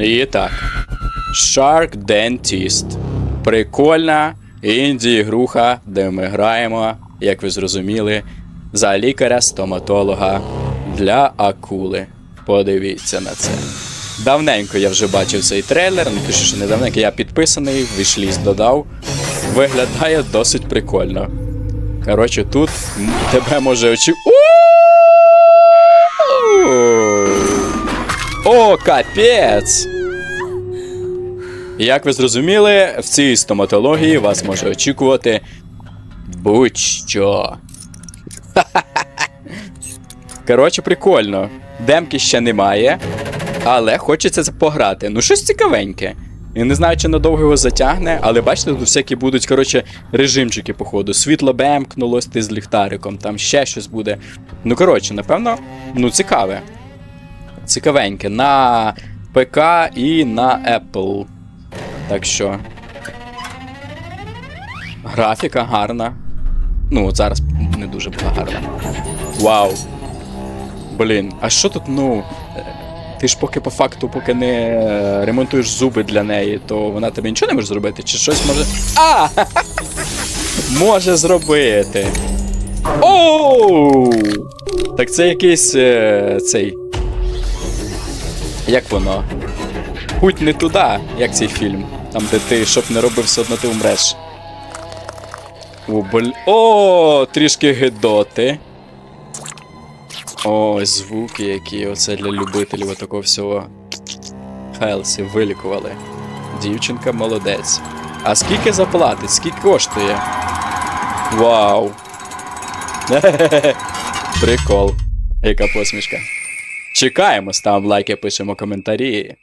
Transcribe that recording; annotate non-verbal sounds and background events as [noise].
І так. Shark Dentist. Прикольна інді-груха, де ми граємо, як ви зрозуміли, за лікаря-стоматолога для акули. Подивіться на це. Давненько я вже бачив цей трейлер, ну що не давненько, я підписаний, вишліст додав. Виглядає досить прикольно. Коротше, тут тебе може очі. Капець! Як ви зрозуміли, в цій стоматології вас може очікувати будь-що. [laughs] Коротше, прикольно. Демки ще немає, але хочеться пограти. Ну, щось цікавеньке. Я не знаю, чи надовго його затягне, але бачите, тут всякі будуть, коротше, режимчики, походу. Світло бемкнулось, ти з ліхтариком, там ще щось буде. Ну, коротше, напевно, ну, цікаве. Цікавеньке. На ПК і на Apple. Так що. Графіка гарна. Ну, от зараз не дуже була гарна. Вау. Блін, а що тут, ну. Ти ж поки по факту, поки не е, ремонтуєш зуби для неї, то вона тобі нічого не може зробити? Чи щось може. А! [laughs] Може зробити. Оу! Так це якийсь е, цей. Як воно? Путь не туди, як цей фільм. Там, де ти, щоб не робив, все одно ти умреш. О, бль... О, трішки гидоти. О, звуки які. Оце для любителів такого всього. Хелсі вилікували. Дівчинка молодець. А скільки заплатить? Скільки коштує? Вау. [laughs] Прикол. Яка посмішка. Чекаємо, ставимо лайки, пишемо коментарі.